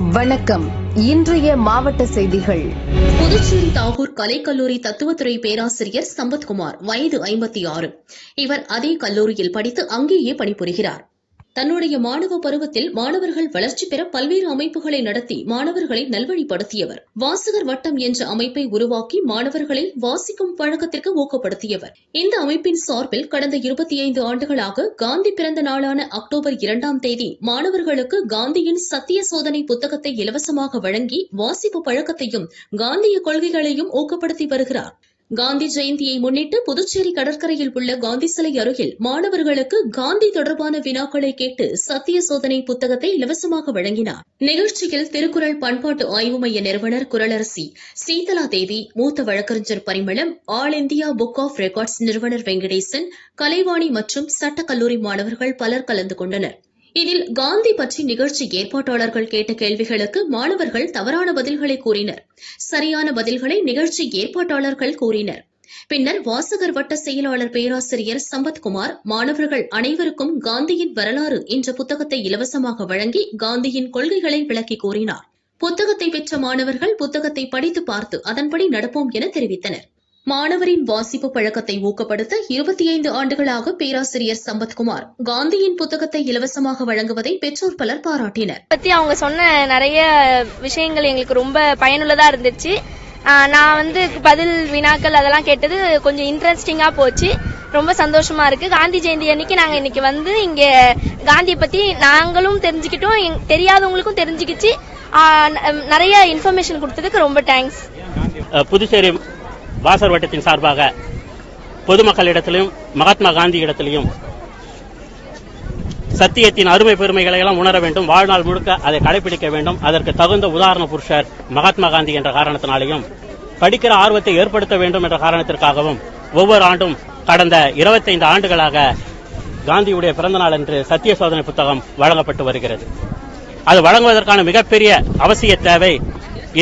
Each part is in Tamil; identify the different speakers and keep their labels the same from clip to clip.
Speaker 1: வணக்கம். இன்றைய மாவட்ட செய்திகள்.
Speaker 2: புதுச்சேரி தாகூர் கலைக்கல்லூரி தத்துவத்துறை பேராசிரியர் சம்பத்குமார் வயது ஐம்பத்தி ஆறு. இவர் அதே கல்லூரியில் படித்து அங்கேயே பணிபுரிகிறார். தன்னுடைய மாணவ பருவத்தில் மாணவர்கள் வளர்ச்சி பெற பல்வேறு அமைப்புகளை நடத்தி மாணவர்களை நல்வழிப்படுத்தியவர். வாசகர் வட்டம் என்ற அமைப்பை உருவாக்கி மாணவர்களை வாசிக்கும் பழக்கத்திற்கு ஊக்கப்படுத்தியவர். இந்த அமைப்பின் சார்பில் கடந்த இருபத்தி ஐந்து ஆண்டுகளாக காந்தி பிறந்த நாளான அக்டோபர் இரண்டாம் தேதி மாணவர்களுக்கு காந்தியின் சத்திய சோதனை புத்தகத்தை இலவசமாக வழங்கி வாசிப்பு பழக்கத்தையும் காந்திய கொள்கைகளையும் ஊக்கப்படுத்தி வருகிறார். காந்தி ஜெயந்தியை முன்னிட்டு புதுச்சேரி கடற்கரையில் உள்ள காந்தி சிலை அருகில் மாணவர்களுக்கு காந்தி தொடர்பான வினாக்களை கேட்டு சத்திய சோதனை புத்தகத்தை இலவசமாக வழங்கினார். நிகழ்ச்சியில் திருக்குறள் பண்பாட்டு ஆய்வு மைய நிறுவனர் குரலரசி சீதலா தேவி மூத்த வழக்கறிஞர் Parimalam all India book of records நிறுவனர் வெங்கடேசன் கலைவாணி மற்றும் சட்டக்கல்லூரி மாணவர்கள் பலர் கலந்து கொண்டனர். இதில் காந்தி பற்றி நிகழ்ச்சி ஏற்பாட்டாளர்கள் கேட்ட கேள்விகளுக்கு மாணவர்கள் தவறான பதில்களை கூறினர். சரியான பதில்களை நிகழ்ச்சி ஏற்பாட்டாளர்கள் கூறினர். பின்னர் வாசகர் வட்ட செயலாளர் பேராசிரியர் சம்பத்குமார் மாணவர்கள் அனைவருக்கும் காந்தியின் வரலாறு என்ற புத்தகத்தை இலவசமாக வழங்கி காந்தியின் கொள்கைகளை விளக்கி கூறினார். புத்தகத்தை பெற்ற மாணவர்கள் புத்தகத்தை படித்து பார்த்து அதன்படி நடப்போம் என தெரிவித்தனர். மாணவரின் வாசிப்பு பழக்கத்தை ஊக்கப்படுத்த இருபத்தி ஐந்து ஆண்டுகளாக பேராசிரியர் சம்பத்குமார் காந்தியின் புத்தகத்தை இலவசமாக வழங்குவதை பெற்றோர் பலர் பாராட்டினர்.
Speaker 3: பத்தி அவங்க சொன்ன நிறைய விஷயங்கள் எங்களுக்கு ரொம்ப பயனுள்ளதா இருந்துச்சு. ஆஹ் நான் வந்து பதில் வினாக்கள் அதெல்லாம் கேட்டது கொஞ்சம் இன்ட்ரெஸ்டிங்கா போச்சு. ரொம்ப சந்தோஷமா இருக்கு. காந்தி ஜெயந்தி அன்னைக்கு நாங்க இன்னைக்கு வந்து இங்க காந்தியை பத்தி நாங்களும் தெரிஞ்சுக்கிட்டோம். தெரியாதவங்களுக்கும் தெரிஞ்சுக்கிச்சு. நிறைய இன்ஃபர்மேஷன் கொடுத்ததுக்கு ரொம்ப தேங்க்ஸ்
Speaker 4: புதுச்சேரி வாசர் வட்டத்தின் சார்பாக பொதுமக்களிடத்திலும் மகாத்மா காந்தி இடத்திலையும் சத்தியத்தின் அருமை பெருமைகளை எல்லாம் உணர வேண்டும். வாழ்நாள் முழுக்க அதை கடைபிடிக்க வேண்டும். அதற்கு தகுந்த உதாரண புருஷர் மகாத்மா காந்தி என்ற காரணத்தினாலையும் படிக்கிற ஆர்வத்தை ஏற்படுத்த வேண்டும் என்ற காரணத்திற்காகவும் ஒவ்வொரு ஆண்டும் கடந்த 25 ஆண்டுகளாக காந்தியுடைய பிறந்த நாள் என்று சத்திய சோதனை புத்தகம் வழங்கப்பட்டு வருகிறது. அது வழங்குவதற்கான மிகப்பெரிய அவசிய தேவை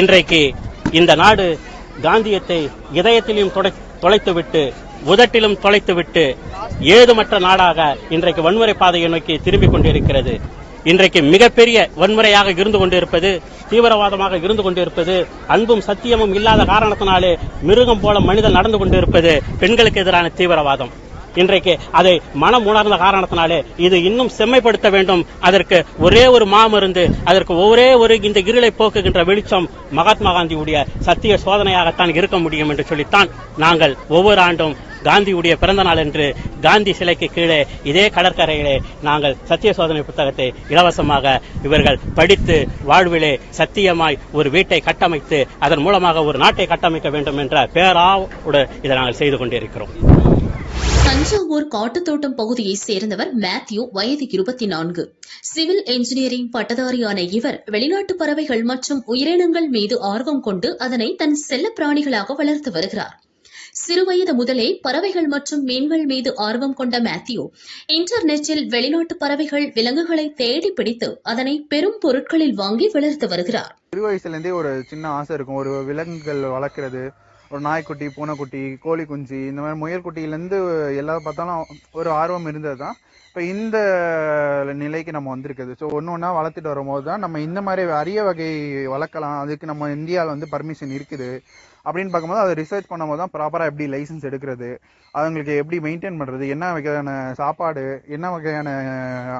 Speaker 4: இன்றைக்கு இந்த நாடு காந்தியத்தை இதயத்திலும் தொலைத்துவிட்டு உதட்டிலும் தொலைத்துவிட்டு ஏதுமற்ற நாடாக இன்றைக்கு வன்முறை பாதையை நோக்கி திரும்பிக் கொண்டிருக்கிறது. இன்றைக்கு மிகப்பெரிய வன்முறையாக இருந்து கொண்டிருப்பது தீவிரவாதமாக இருந்து கொண்டிருப்பது அன்பும் சத்தியமும் இல்லாத காரணத்தினாலே மிருகம் போல மனிதன் நடந்து கொண்டிருப்பது பெண்களுக்கு எதிரான தீவிரவாதம். இன்றைக்கு அதை மனம் உணர்ந்த காரணத்தினாலே இது இன்னும் செம்மைப்படுத்த வேண்டும். அதற்கு ஒரே ஒரு மாமருந்து அதற்கு ஒரே ஒரு இந்த இருளை போக்குகின்ற வெளிச்சம் மகாத்மா காந்தியுடைய சத்திய சோதனையாகத்தான் இருக்க முடியும் என்று சொல்லித்தான் நாங்கள் ஒவ்வொரு ஆண்டும் காந்தியுடைய பிறந்த நாள் என்று காந்தி சிலைக்கு கீழே இதே கடற்கரையிலே நாங்கள் சத்திய சோதனை புத்தகத்தை இலவசமாக இவர்கள் படித்து வாழ்விலே சத்தியமாய் ஒரு வீட்டை கட்டமைத்து அதன் மூலமாக ஒரு நாட்டை கட்டமைக்க வேண்டும் என்ற பேராவோடு இதை நாங்கள் செய்து கொண்டிருக்கிறோம்.
Speaker 2: தஞ்சாவூர் காட்டுத்தோட்டம் பகுதியைச் சேர்ந்தவர் மேத்யூ வயது இருபத்தி நான்கு சிவில் என்ஜினியரிங் பட்டதாரியான இவர் வெளிநாட்டு பறவைகள் மற்றும் உயிரினங்கள் மீது ஆர்வம் கொண்டு அதனை தன் செல்ல பிராணிகளாக வளர்த்து வருகிறார். சிறுவயது முதலே பறவைகள் மற்றும் மீன்கள் மீது ஆர்வம் கொண்ட மேத்யூ இன்டர்நெட்டில் வெளிநாட்டு பறவைகள் விலங்குகளை தேடி பிடித்து அதனை பெரும் பொருட்களில் வாங்கி வளர்த்து வருகிறார்.
Speaker 5: சிறு வயசுலேருந்தே ஒரு சின்ன ஆசை இருக்கும். ஒரு விலங்குகள் வளர்க்கிறது ஒரு நாய்க்குட்டி பூனைக்குட்டி கோழி குஞ்சு இந்த மாதிரி முயற்குட்டியிலேருந்து எல்லா பார்த்தாலும் ஒரு ஆர்வம் இருந்தது தான் இப்போ இந்த நிலைக்கு நம்ம வந்திருக்குது. ஸோ ஒன்று ஒன்றா வளர்த்துட்டு வரும்போது தான் நம்ம இந்த மாதிரி அரிய வகை வளர்க்கலாம். அதுக்கு நம்ம இந்தியாவில் வந்து பர்மிஷன் இருக்குது. அப்படின்னு பார்க்கும்போது அதை ரிசர்ச் பண்ணும்போது தான் ப்ராப்பராக எப்படி லைசன்ஸ் எடுக்கிறது அதுங்களுக்கு எப்படி மெயின்டைன் பண்ணுறது என்ன வகையான சாப்பாடு என்ன வகையான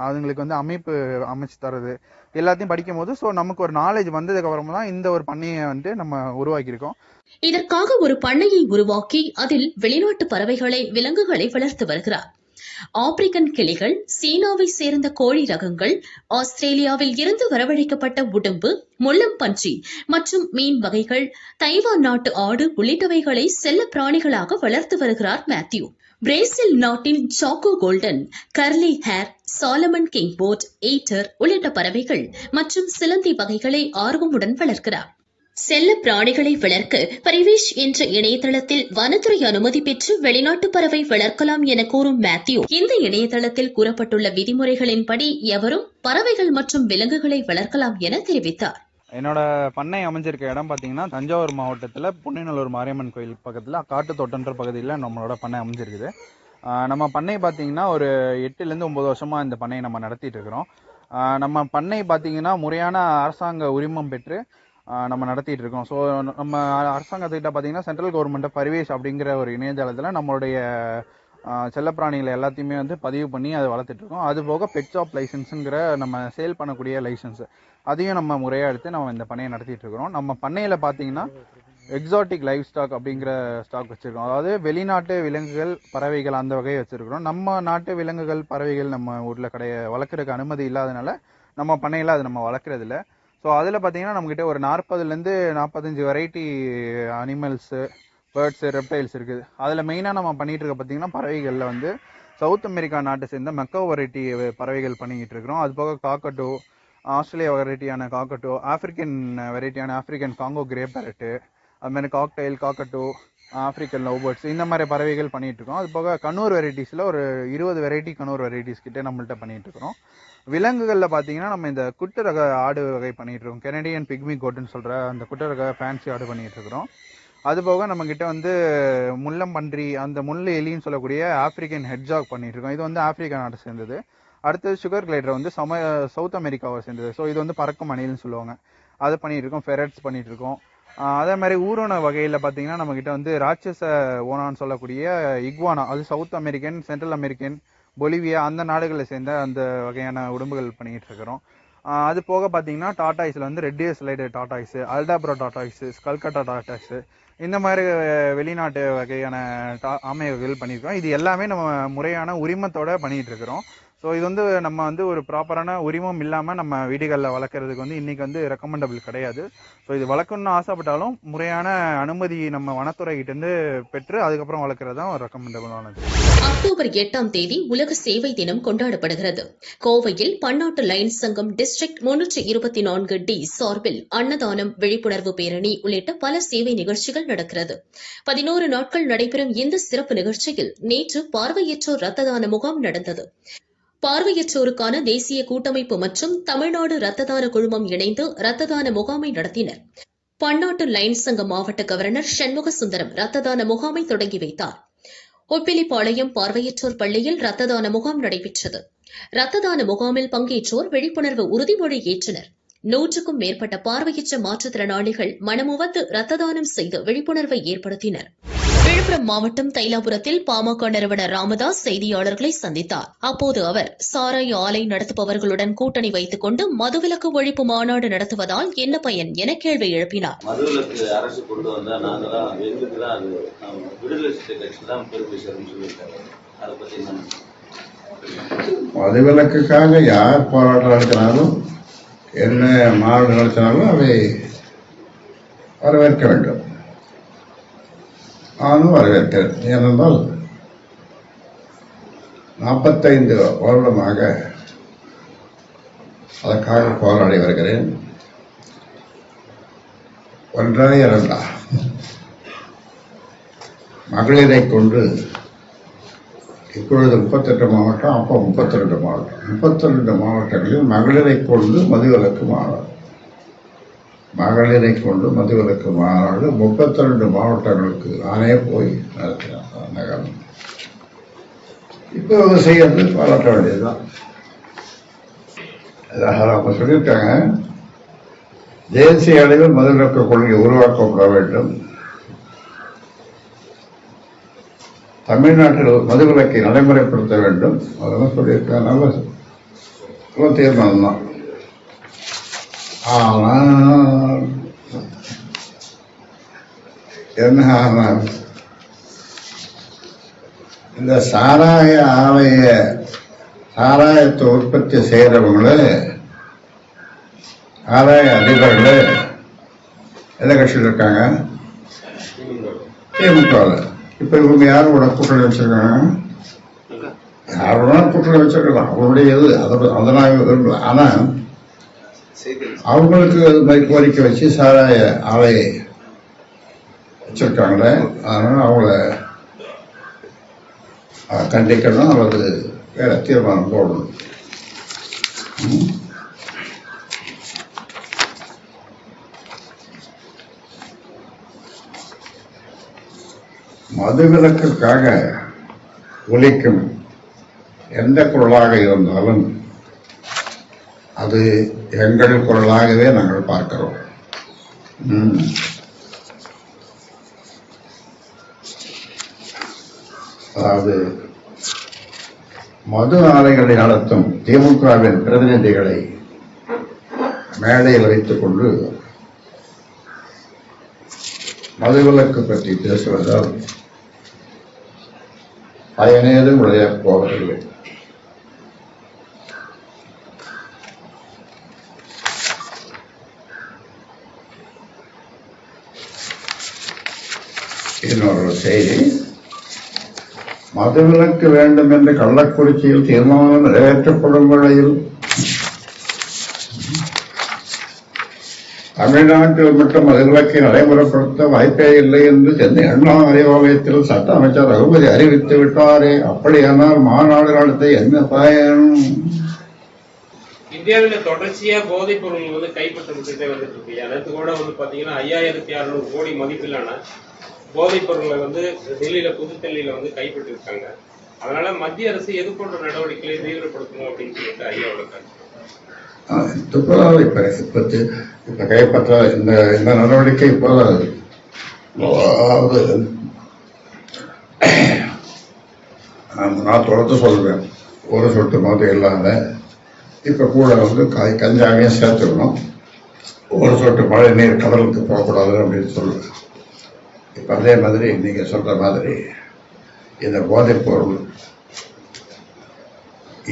Speaker 5: அதுங்களுக்கு வந்து அமைப்பு அமைச்சு தர்றது எல்லாத்தையும் படிக்கும்போது ஸோ நமக்கு ஒரு நாலேஜ் வந்ததுக்கு அப்புறமா தான் இந்த ஒரு பண்ணையை வந்துட்டு நம்ம உருவாக்கியிருக்கோம்.
Speaker 2: இதற்காக ஒரு பண்ணையை உருவாக்கி அதில் வெளிநாட்டு பறவைகளை விலங்குகளை வளர்த்து வருகிறார். ஆப்பிரிக்கன் கிளிகள் சீனாவை சேர்ந்த கோழி ரகங்கள் ஆஸ்திரேலியாவில் இருந்து வரவழைக்கப்பட்ட உடம்பு முள்ளம் பன்றி மற்றும் மீன் வகைகள் தைவான் நாட்டு ஆடு உள்ளிட்டவைகளை செல்ல பிராணிகளாக வளர்த்து வருகிறார் மேத்யூ. பிரேசில் நாட்டின் choco golden curly hair Solomon king boat எய்டர் உள்ளிட்ட பறவைகள் மற்றும் சிலந்தி வகைகளை ஆர்வமுடன் வளர்க்கிறார். செல்ல பிராணிகளை வளர்க்க பரிவேஷ் என்ற இணையதளத்தில் வனத்துறை அனுமதி பெற்று வெளிநாட்டு பறவை வளர்க்கலாம் என கூறும் மேத்யூ. இந்த இணையதளத்தில் கூறப்பட்டுள்ள விதிமுறைகளின்படி எவரும் பறவைகள் மற்றும் விலங்குகளை வளர்க்கலாம் என தெரிவித்தார்.
Speaker 5: என்னோட பண்ணை அமைஞ்சிருக்க இடம் பார்த்தீங்கன்னா தஞ்சாவூர் மாவட்டத்தில் புன்னைநல்லூர் மாரியம்மன் கோயில் பக்கத்தில் காட்டுத்தோட்டன்ற பகுதியில் நம்மளோட பண்ணை அமைஞ்சிருக்குது. ஆஹ் நம்ம பண்ணை பார்த்தீங்கன்னா ஒரு எட்டுலேருந்து ஒம்பது வருஷமாக இந்த பண்ணையை நம்ம நடத்திட்டு இருக்கிறோம். ஆஹ் நம்ம பண்ணை பார்த்தீங்கன்னா முறையான அரசாங்க உரிமம் பெற்று நம்ம நடத்திட்டு இருக்கோம் ஸோ நம்ம அரசாங்கத்துக்கிட்ட பார்த்தீங்கன்னா சென்ட்ரல் கவர்மெண்ட் பரிவேஷ் அப்படிங்கிற ஒரு இணையதளத்தில் நம்மளுடைய செல்லப்பிராணிகளை எல்லாத்தையுமே வந்து பதிவு பண்ணி அதை வளர்த்துட்டு இருக்கோம் அது போக பெட் ஷாப் லைசன்ஸுங்கிற நம்ம சேல் பண்ணக்கூடிய லைசன்ஸ் அதையும் நம்ம முறையாக எடுத்து நம்ம இந்த பண்ணையை நடத்திட்டு இருக்கிறோம் நம்ம பண்ணையில் பார்த்தீங்கன்னா எக்ஸாட்டிக் லைவ் ஸ்டாக் அப்படிங்கிற ஸ்டாக் வச்சுருக்கோம். அதாவது வெளிநாட்டு விலங்குகள் பறவைகள் அந்த வகையை வச்சுருக்கிறோம். நம்ம நாட்டு விலங்குகள் பறவைகள் நம்ம ஊரில் கிடையாது வளர்க்குறதுக்கு அனுமதி இல்லாதனால நம்ம பண்ணையில் அது நம்ம வளர்க்குறதில்ல. ஸோ அதில் பார்த்தீங்கன்னா நம்மக்கிட்ட ஒரு நாற்பதுலேருந்து நாற்பத்தஞ்சு வெரைட்டி அனிமல்ஸு பேர்ட்ஸு ரெப்டைல்ஸ் இருக்குது. அதில் மெயினாக நம்ம பண்ணிகிட்டு இருக்க பார்த்தீங்கன்னா பறவைகளில் வந்து சவுத் அமெரிக்கா நாட்டை சேர்ந்த மெக்கோ வெரைட்டி பறவைகள் பண்ணிக்கிட்டு இருக்கிறோம். அது போக காக்கட்டோ ஆஸ்திரேலியா வெரைட்டியான காக்கட்டோ ஆஃப்ரிக்கன் வெரைட்டியான ஆஃப்ரிக்கன் காங்கோ கிரே பேரட்டு அதுமாதிரி cockatiel cockatoo African love birds இந்த மாதிரி பறவைகள் பண்ணிகிட்டு இருக்கோம் அது போக கண்ணூர் வெரைட்டிஸில் ஒரு இருபது வெரைட்டி கண்ணூர் வெரைட்டிஸ் கிட்டே நம்மள்ட்ட பண்ணிட்டு இருக்கிறோம் விலங்குகளில் பார்த்தீங்கன்னா நம்ம இந்த குட்டு ரக ஆடு வகை பண்ணிட்டு இருக்கோம் கெனடியன் பிக்மி கோட்டுன்னு சொல்கிற அந்த குட்டு ரக ஃபேன்சி ஆடு பண்ணிகிட்டு இருக்கிறோம் அது போக நம்மக்கிட்ட கிட்ட வந்து முள்ளம்பன்றி அந்த முள் எலின்னு சொல்லக்கூடிய ஆப்பிரிக்கன் ஹெட்ஜாக் பண்ணிகிட்டு இருக்கோம் இது வந்து ஆப்பிரிக்கா நாட்டை சேர்ந்தது. அடுத்தது சுகர் கிளைடர் வந்து சம சவுத் அமெரிக்காவை சேர்ந்தது. ஸோ இது வந்து பறக்கும் அணில்னு சொல்லுவாங்க. அது பண்ணிகிட்டு இருக்கோம் ஃபெரட்ஸ் பண்ணிகிட்டு இருக்கோம் அதே மாதிரி ஊரோன வகையில் பார்த்தீங்கன்னா நம்மக்கிட்ட வந்து ராட்சச ஓனான்னு சொல்லக்கூடிய இக்வானா அது south American central American Bolivia அந்த நாடுகளை சேர்ந்த அந்த வகையான உடம்புகள் பண்ணிட்டு இருக்கிறோம். அது போக பார்த்தீங்கன்னா டாடாய்ஸில் வந்து red slide tortoise Aldabra tortoise sulcata tortoise இந்த மாதிரி வெளிநாட்டு வகையான டா- ஆமை வகைகள் பண்ணியிருக்கோம் இது எல்லாமே நம்ம முறையான உரிமத்தோடு பண்ணிட்டு இருக்கிறோம். ஸோ இது வந்து நம்ம வந்து ஒரு ப்ராப்பரான உரிமம் இல்லாமல் நம்ம வீடுகளில் வளர்க்குறதுக்கு வந்து இன்னைக்கு வந்து ரெக்கமெண்டபிள் கிடையாது. ஸோ இது வளர்க்கணும்னு ஆசைப்பட்டாலும் முறையான அனுமதி நம்ம வனத்துறைகிட்டேருந்து பெற்று அதுக்கப்புறம் வளர்க்குறது தான் ரெக்கமெண்டபிளானது
Speaker 2: அக்டோபர் எட்டாம் தேதி உலக சேவை தினம் கொண்டாடப்படுகிறது. கோவையில் பன்னாட்டு லைன்ஸ் சங்கம் டிஸ்ட்ரிக்ட் முன்னூற்றி இருபத்தி நான்கு டி சார்பில் அன்னதானம் விழிப்புணர்வு பேரணி உள்ளிட்ட பல சேவை நிகழ்ச்சிகள் நடக்கிறது. பதினோரு நாட்கள் நடைபெறும் இந்த சிறப்பு நிகழ்ச்சியில் நேற்று பார்வையற்றோர் ரத்த தான முகாம் நடந்தது. பார்வையற்றோருக்கான தேசிய கூட்டமைப்பு மற்றும் தமிழ்நாடு ரத்த தான குழுமம் இணைந்து ரத்த தான முகாமை நடத்தினர். பன்னாட்டு லைன்ஸ் சங்க மாவட்ட கவர்னர் சண்முக சுந்தரம் ரத்த தான முகாமை தொடங்கி வைத்தார். ஒப்பிலிப்பாளையம் பார்வையற்றோர் பள்ளியில் ரத்த தான முகாம் நடைபெற்றது. ரத்த தான முகாமில் பங்கேற்றோர் விழிப்புணர்வு உறுதிமொழி ஏற்றனர். நூற்றுக்கும் மேற்பட்ட பார்வையற்ற மாற்றுத்திறனாளிகள் மனமுவந்து ரத்த தானம் செய்து விழிப்புணர்வை ஏற்படுத்தினா் விழுப்புரம் மாவட்டம் தைலாபுரத்தில் பாமக நிறுவனர் ராமதாஸ் செய்தியாளர்களை சந்தித்தார். அப்போது அவர் சாராய் ஆலை நடத்துபவர்களுடன் கூட்டணி வைத்துக் கொண்டு மதுவிலக்கு ஒழிப்பு மாநாடு நடத்துவதால் என்ன பயன்? என கேள்வி எழுப்பினார்.
Speaker 6: மதுவிலக்குக்காக யார் போராட்டம் நடத்தினாலும் என்ன மாநாடு நடத்தினாலும் அதை வரவேற்க வேண்டும். நானும் வரவேற்கிறேன். ஏனென்றால் நாற்பத்தைந்து வருடமாக அதற்காக போராடி வருகிறேன். ஒன்றா இரண்டா. மகளிரை கொண்டு இப்பொழுது முப்பத்தெட்டு மாவட்டம் அப்போ முப்பத்தி ரெண்டு மாவட்டம். முப்பத்தி ரெண்டு மாவட்டங்களில் மகளிரை கொண்டு மதுவிலக்கு மாவட்டம் மகளிரை கொண்டு மதுவிலக்கு மாநாடு முப்பத்தி ரெண்டு மாவட்டங்களுக்கு நானே போய் நடத்தினேன் நகரம் இப்போ இவங்க செய்யறது பாராட்ட வேண்டியதுதான். அதாக அவங்க சொல்லியிருக்காங்க. தேசிய அளவில் மதுவிலக்கு கொள்கை உருவாக்கப்பட வேண்டும். தமிழ்நாட்டில் மதுவிலக்கை நடைமுறைப்படுத்த வேண்டும். அதெல்லாம் சொல்லியிருக்காங்க. நல்ல நல்ல தீர்மானம் தான் ஆனால் என்ன ஆனால் இந்த சாராய ஆலைய சாராயத்தை உற்பத்தி செய்கிறவங்கள ஆராய அதிபர்கள் எந்த கட்சியில் இருக்காங்க? திமுகவில் இப்போ இவங்க யாரோட கூட்டணி வச்சுருக்காங்க? யாரோட கூட்டணி வச்சிருக்கலாம். அவருடைய இது. அதை அதை நான் விரும்பல. ஆனால் அவங்களுக்கு அது கோரிக்கை வச்சு சாராய ஆலை வச்சிருக்காங்களே அதனால அவங்கள கண்டிக்கணும் அல்லது வேற தீர்மானம் போடணும் ம். மதுவிலக்குக்காக ஒழிக்கும் எந்த குரலாக இருந்தாலும் அது எங்கள் குரலாகவே நாங்கள் பார்க்கிறோம். அதாவது மது ஆலைகளை நடத்தும் திமுகவின் பிரதிநிதிகளை மேடையில் வைத்துக் கொண்டு மதுவிலக்கு பற்றி பேசுவதால் பயனேதும் விளையப் போவதில்லை. இன்னொரு செய்தி மதுவிலக்கு வேண்டும் என்று கள்ளக்குறிச்சியில் தீர்மானம் நிறைவேற்றப்படும் வேளையில் தமிழ்நாட்டில் மட்டும் மதுவிலக்கை நடைமுறைப்படுத்த வாய்ப்பே இல்லை என்று சென்னை அண்ணா அறிவாலயத்தில் சட்ட அமைச்சர் ரகுபதி அறிவித்து விட்டாரே. அப்படியானால் மாநாடு நடத்த என்ன பயன்?
Speaker 7: இந்தியாவில தொடர்ச்சியா போதைப் பொருள் வந்து கைப்பற்றப்பட்டுட்டே வந்துட்டு இருக்கு. நேற்று கூட வந்து பாத்தீங்கன்னா ஐயாயிரத்தி அறுநூறு கோடி மதிப்பிலான போதைப் பொருளை வந்து டெல்லியில புதுடெல்லியில வந்து கைப்பற்றிருக்காங்க. அதனால மத்திய அரசு எது போன்ற நடவடிக்கைகளை தீவிரப்படுத்தணும் அப்படின்னு சொல்லிட்டு ஐயாவோட கருத்து
Speaker 6: இப்போதான் இப்ப இப்ப தி- இப்ப கைப்பற்ற இந்த இந்த நடவடிக்கை இப்போதான் அதாவது நான் தொடர்ந்து சொல்றேன். ஒரு சொட்டு மது இல்லாத இப்ப கூட வந்து காய் கஞ்சாவையும் சேர்த்துக்கணும். ஒரு சொட்டு மழை நீர் கடலுக்கு போகக்கூடாது அப்படின்னு சொல்லுவேன் அதே மாதிரி நீங்க சொல்ற மாதிரி இந்த போதைப் பொருள்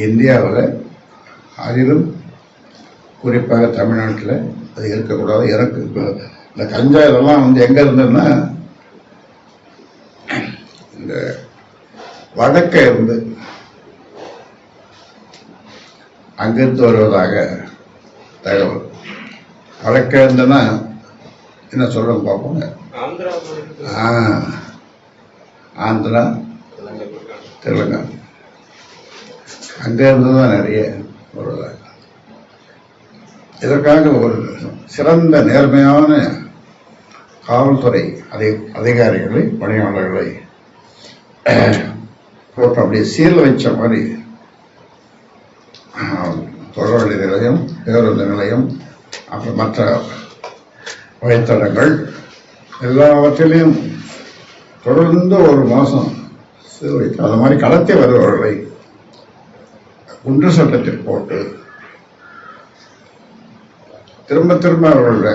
Speaker 6: இந்தியாவில் அதிலும் குறிப்பாக தமிழ்நாட்டில் அது இருக்கக்கூடாது. எனக்கு இந்த கஞ்சா இதெல்லாம் வந்து எங்க இருந்ததுன்னா இந்த வடக்கே இருந்து அங்கிருந்து வருவதாக தகவல். வடக்கே இருந்ததுன்னா என்ன சொல்றோம் பார்ப்போங்க ஆ, ஆந்திரா.
Speaker 7: தெலுங்கானா
Speaker 6: அங்க இருந்து தான் நிறைய வருவதாக இதற்காக ஒரு சிறந்த நேர்மையான காவல்துறை அதி அதிகாரிகளை பணியாளர்களை போட்டு அப்படியே சீல் வச்ச மாதிரி தொடர்வழி நிலையம் பேருந்து நிலையம் அப்புறம் மற்ற வழித்தடங்கள் எல்லாவற்றிலையும் தொடர்ந்து ஒரு மாதம் சீல் வைத்து அது மாதிரி களத்தை வருபவர்களை குண்டு சட்டத்தில் போட்டு திரும்ப திரும்ப அவர்களோட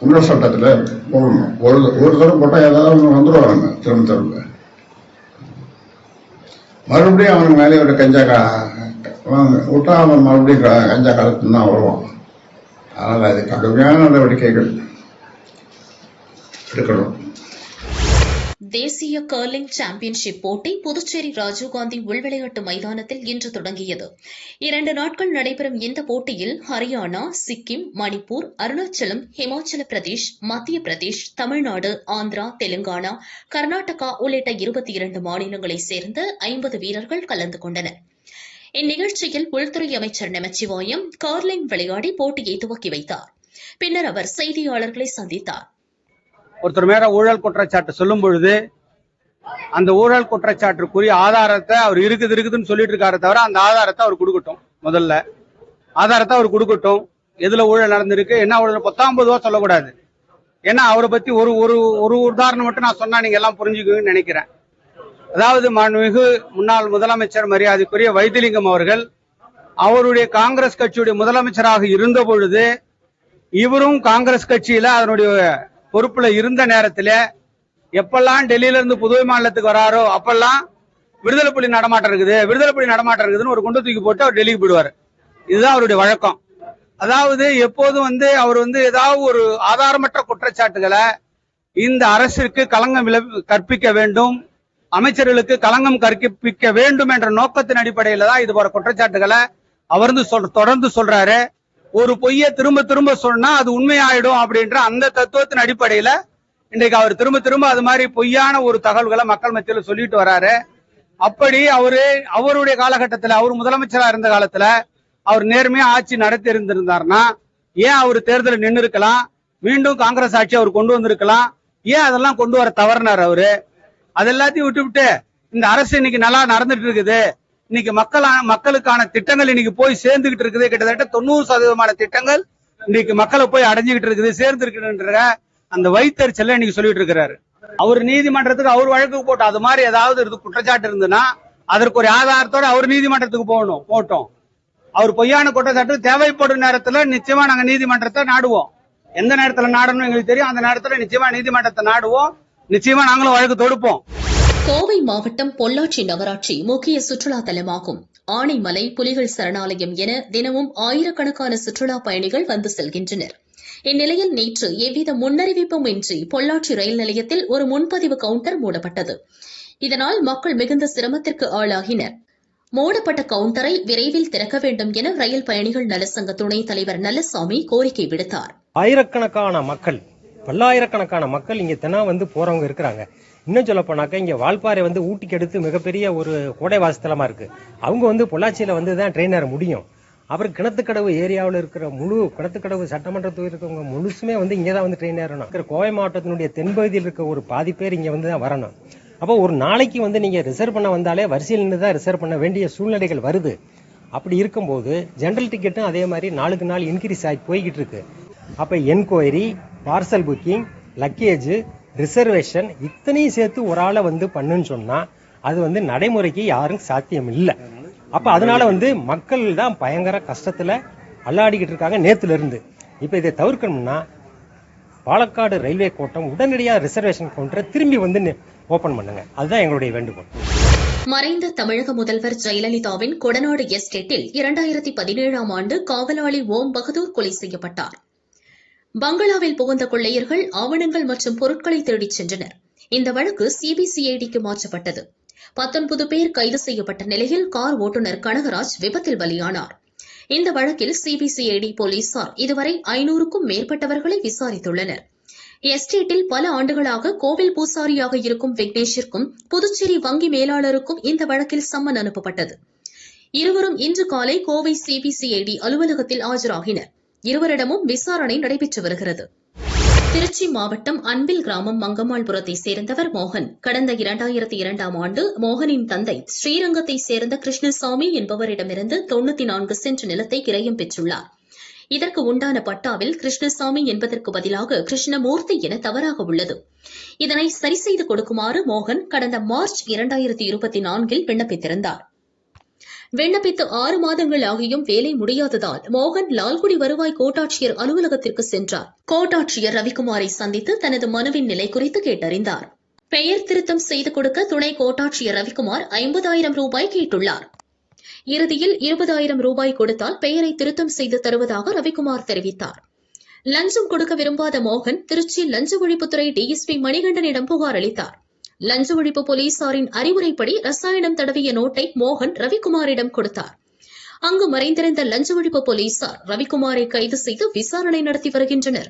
Speaker 6: குன்று சட்டத்தில் போடணும். ஒரு ஒரு தடவை போட்டால் ஏதாவது வந்துடுவாங்க திரும்ப திரும்ப. மறுபடியும் அவனுக்கு மேலே ஒரு கஞ்சா கா வாங்க, விட்டா அவன் மறுபடியும் க- கஞ்சா காலத்துன்னு தான் வருவான் அதனால் அது கடுமையான நடவடிக்கைகள். இருக்கணும்
Speaker 2: தேசிய கர்லிங் சாம்பியன்ஷிப் போட்டி புதுச்சேரி ராஜீவ்காந்தி உள்விளையாட்டு மைதானத்தில் இன்று தொடங்கியது. இரண்டு நாட்கள் நடைபெறும் இந்த போட்டியில் ஹரியானா சிக்கிம் மணிப்பூர் அருணாச்சலம் ஹிமாச்சல பிரதேஷ் மத்திய பிரதேஷ் தமிழ்நாடு ஆந்திரா தெலுங்கானா கர்நாடகா உள்ளிட்ட இருபத்தி இரண்டு மாநிலங்களைச் சேர்ந்த ஐம்பது வீரர்கள் கலந்து கொண்டனர். இந்நிகழ்ச்சியில் உள்துறை அமைச்சர் நமச்சிவாயம் கர்லிங் விளையாடி போட்டியை துவக்கி வைத்தார். பின்னர் அவர் செய்தியாளர்களை சந்தித்தார்.
Speaker 8: ஒருத்தர் மேல ஊழல் குற்றச்சாட்டு சொல்லும் பொழுது அந்த ஊழல் குற்றச்சாட்டுக்குரிய ஆதாரத்தை அவர் இருக்குது இருக்குதுன்னு சொல்லிட்டு இருக்காரு தவிர அந்த ஆதாரத்தை அவர் கொடுக்கட்டும் முதல்ல. ஆதாரத்தை அவர் கொடுக்கட்டும். எதுல ஊழல் நடந்திருக்கு என்ன ஊழல் பத்தாம் பொதுவா சொல்லக்கூடாது. ஏன்னா அவரை பத்தி ஒரு ஒரு ஒரு உதாரணம் மட்டும் நான் சொன்னா நீங்க எல்லாம் புரிஞ்சுக்குவீங்கன்னு நினைக்கிறேன். அதாவது மாண்புமிகு முன்னாள் முதலமைச்சர் மரியாதைக்குரிய வைத்திலிங்கம் அவர்கள் அவருடைய காங்கிரஸ் கட்சியுடைய முதலமைச்சராக இருந்த பொழுது இவரும் காங்கிரஸ் கட்சியில அதனுடைய பொறுப்புல இருந்த நேரத்துல எப்பெல்லாம் டெல்லியில இருந்து புதுவை மாநிலத்துக்கு வராரோ அப்பெல்லாம் விடுதலை புலி நடமாட்டம் இருக்குது விடுதலை புலி நடமாட்டம் இருக்குதுன்னு ஒரு குண்டு தூக்கி போட்டு அவர் டெல்லிக்கு போயிடுவாரு. இதுதான் அவருடைய வழக்கம். அதாவது எப்போதும் வந்து அவர் வந்து ஏதாவது ஒரு ஆதாரமற்ற குற்றச்சாட்டுகளை இந்த அரசிற்கு களங்கம் விளை- கற்பிக்க வேண்டும் அமைச்சர்களுக்கு களங்கம் கற்பிக்க வேண்டும் என்ற நோக்கத்தின் அடிப்படையில தான் இது போற குற்றச்சாட்டுகளை அவர் வந்து தொடர்ந்து சொல்றாரு. ஒரு பொய்யை திரும்ப திரும்ப சொன்னா அது உண்மையாயிடும் அப்படின்ற அந்த தத்துவத்தின் அடிப்படையில இன்றைக்கு அவர் திரும்ப திரும்ப அது மாதிரி பொய்யான ஒரு தகவல்களை மக்கள் மத்தியில சொல்லிட்டு வராரு. அப்படி அவரு அவருடைய காலகட்டத்துல அவர் முதலமைச்சரா இருந்த காலத்துல அவர் நேர்மையா ஆட்சி நடத்தி இருந்திருந்தார்னா ஏன் அவர் தேர்தலில் நின்று இருக்கலாம் மீண்டும் காங்கிரஸ் ஆட்சி அவர் கொண்டு வந்திருக்கலாம்? ஏன் அதெல்லாம் கொண்டு வர தவறினார் அவரு? அது எல்லாத்தையும் விட்டு விட்டு இந்த அரசு இன்னைக்கு நல்லா நடந்துட்டு இருக்குது. இன்னைக்கு மக்களான மக்களுக்கான திட்டங்கள் இன்னைக்கு போய் சேர்ந்துகிட்டு இருக்குது. கிட்டத்தட்ட தொண்ணூறு சதவீதமான திட்டங்கள் இன்னைக்கு மக்களை போய் அடைஞ்சுகிட்டு இருக்குது சேர்ந்துருக்குன்ற அந்த வைத்தறிச்சல இன்னைக்கு சொல்லிட்டு இருக்கிறாரு. அவர் நீதிமன்றத்துக்கு அவர் வழக்கு போட்டு அது மாதிரி ஏதாவது இருந்து குற்றச்சாட்டு இருந்ததுன்னா அதற்கு ஒரு ஆதாரத்தோட அவர் நீதிமன்றத்துக்கு போகணும் போட்டோம். அவர் பொய்யான குற்றச்சாட்டு தேவைப்படும் நேரத்துல நிச்சயமா நாங்க நீதிமன்றத்தை நாடுவோம். எந்த நேரத்துல நாடணும் எங்களுக்கு தெரியும். அந்த நேரத்துல நிச்சயமா நீதிமன்றத்தை நாடுவோம். நிச்சயமா நாங்களும் வழக்கு தொடுப்போம்.
Speaker 2: கோவை மாவட்டம் பொள்ளாச்சி நகராட்சி முக்கிய சுற்றுலா தலமாகும். ஆனைமலை புலிகள் சரணாலயம் என தினமும் ஆயிரக்கணக்கான சுற்றுலா பயணிகள் வந்து செல்கின்றனர். இந்நிலையில் நேற்று எவ்வித முன்னறிவிப்பும் இன்றி பொள்ளாச்சி ரயில் நிலையத்தில் ஒரு முன்பதிவு கவுண்டர் மூடப்பட்டது. இதனால் மக்கள் மிகுந்த சிரமத்திற்கு ஆளாகினர். மூடப்பட்ட கவுண்டரை விரைவில் திறக்க வேண்டும் என ரயில் பயணிகள் நலசங்க துணைத் தலைவர் நல்லசாமி கோரிக்கை விடுத்தார்.
Speaker 9: ஆயிரக்கணக்கான மக்கள் பல்லாயிரக்கணக்கான மக்கள் இங்க தினம் வந்து போறவங்க இருக்கிறாங்க. இன்னும் சொல்ல போனாக்கா இங்கே வால்பாறை வந்து ஊட்டிக்கு அடுத்து மிகப்பெரிய ஒரு கோடை வாசத்தலமாக இருக்கு. அவங்க வந்து பொள்ளாச்சியில் வந்து தான் ட்ரெயின் ஏற முடியும். அப்புறம் கிணத்துக்கடவு ஏரியாவில் இருக்கிற முழு கிணத்துக்கடவு சட்டமன்றத்தில் இருக்கிறவங்க முழுசுமே வந்து இங்கே தான் வந்து ட்ரெயின் ஏறணும் இருக்கிற கோவை மாவட்டத்தினுடைய தென்பகுதியில் இருக்க ஒரு பாதி பேர் இங்கே வந்து தான் வரணும். அப்போ ஒரு நாளைக்கு வந்து நீங்கள் ரிசர்வ் பண்ண வந்தாலே வரிசையில் நின்று தான் ரிசர்வ் பண்ண வேண்டிய சூழ்நிலைகள் வருது. அப்படி இருக்கும்போது ஜென்ரல் டிக்கெட்டும் அதே மாதிரி நாளுக்கு நாள் இன்க்ரீஸ் ஆகி போய்கிட்டு இருக்கு. அப்போ enquiry parcel booking luggage reservation இத்தனையும் சேர்த்து ஒரு ஆளை வந்து பண்ணுன்னு சொன்னா அது வந்து நடைமுறைக்கு யாரும் சாத்தியம் இல்லை அப்ப அதனால வந்து மக்கள் தான் பயங்கர கஷ்டத்துல அல்லாடிக்கிட்டு இருக்காங்க நேத்துல இருந்து இப்ப இதை தவிர்க்கணும்னா பாலக்காடு ரயில்வே கோட்டம் உடனடியாக ரிசர்வேஷன் கவுண்டரை திரும்பி வந்து ஓபன் பண்ணுங்க. அதுதான் எங்களுடைய வேண்டுகோள்.
Speaker 2: மறைந்த தமிழக முதல்வர் ஜெயலலிதாவின் கொடநாடு எஸ்டேட்டில் இரண்டாயிரத்தி பதினேழாம் ஆண்டு காவலாளி ஓம் பகதூர் கொலை செய்யப்பட்டார். பங்களாவில் புகுந்த கொள்ளையர்கள் ஆவணங்கள் மற்றும் பொருட்களை தேடிச் சென்றனர். இந்த வழக்கு சிபிசிஐடிக்கு மாற்றப்பட்டது. பத்தொன்பது பேர் கைது செய்யப்பட்ட நிலையில் கார் ஓட்டுநர் கனகராஜ் விபத்தில் பலியானார். இந்த வழக்கில் சிபிசிஐடி போலீசார் இதுவரை ஐநூறுக்கும் மேற்பட்டவர்களை விசாரித்துள்ளனர். எஸ்டேட்டில் பல ஆண்டுகளாக கோவில் பூசாரியாக இருக்கும் விக்னேஷிற்கும் புதுச்சேரி வங்கி மேலாளருக்கும் இந்த வழக்கில் சம்மன் அனுப்பப்பட்டது. இருவரும் இன்று காலை கோவை சிபிசிஐடி அலுவலகத்தில் ஆஜராகினர். இருவரிடமும் விசாரணை நடைபெற்று வருகிறது. திருச்சி மாவட்டம் அன்பில் கிராமம் மங்கம்மாள்புரத்தை சேர்ந்தவர் மோகன். கடந்த இரண்டாயிரத்தி இரண்டாம் ஆண்டு மோகனின் தந்தை ஸ்ரீரங்கத்தை சேர்ந்த கிருஷ்ணசாமி என்பவரிடமிருந்து தொண்ணூத்தி நான்கு சென்ட் நிலத்தை கிரயம் பெற்றுள்ளார். இதற்கு உண்டான பட்டாவில் கிருஷ்ணசாமி என்பதற்கு பதிலாக கிருஷ்ணமூர்த்தி என தவறாக உள்ளது. இதனை சரி செய்து கொடுக்குமாறு மோகன் கடந்த மார்ச் இரண்டாயிரத்தி இருபத்தி நான்கில் விண்ணப்பித்திருந்தார். விண்ணப்பித்து ஆறு மாதங்கள் ஆகியும் வேலை முடியாததால் மோகன் லால்குடி வருவாய் கோட்டாட்சியர் அலுவலகத்திற்கு சென்றார். கோட்டாட்சியர் ரவிக்குமாரை சந்தித்து தனது மனுவின் நிலை குறித்து கேட்டறிந்தார். பெயர் திருத்தம் செய்து கொடுக்க துணை கோட்டாட்சியர் ரவிக்குமார் ஐம்பதாயிரம் ரூபாய் கேட்டுள்ளார். இறுதியில் இருபதாயிரம் ரூபாய் கொடுத்தால் பெயரை திருத்தம் செய்து தருவதாக ரவிக்குமார் தெரிவித்தார். லஞ்சம் கொடுக்க விரும்பாத மோகன் திருச்சி லஞ்ச ஒழிப்புத்துறை டிஎஸ்பி மணிகண்டனிடம் புகார் அளித்தாா் லஞ்ச ஒழிப்பு போலீசாரின் அறிவுரைப்படி ரசாயனம் தடவிய நோட்டை மோகன் ரவிக்குமாரிடம் கொடுத்தார். அங்கு மறைந்திருந்த லஞ்ச ஒழிப்பு போலீசார் ரவிக்குமாரை கைது செய்து விசாரணை நடத்தி வருகின்றனர்.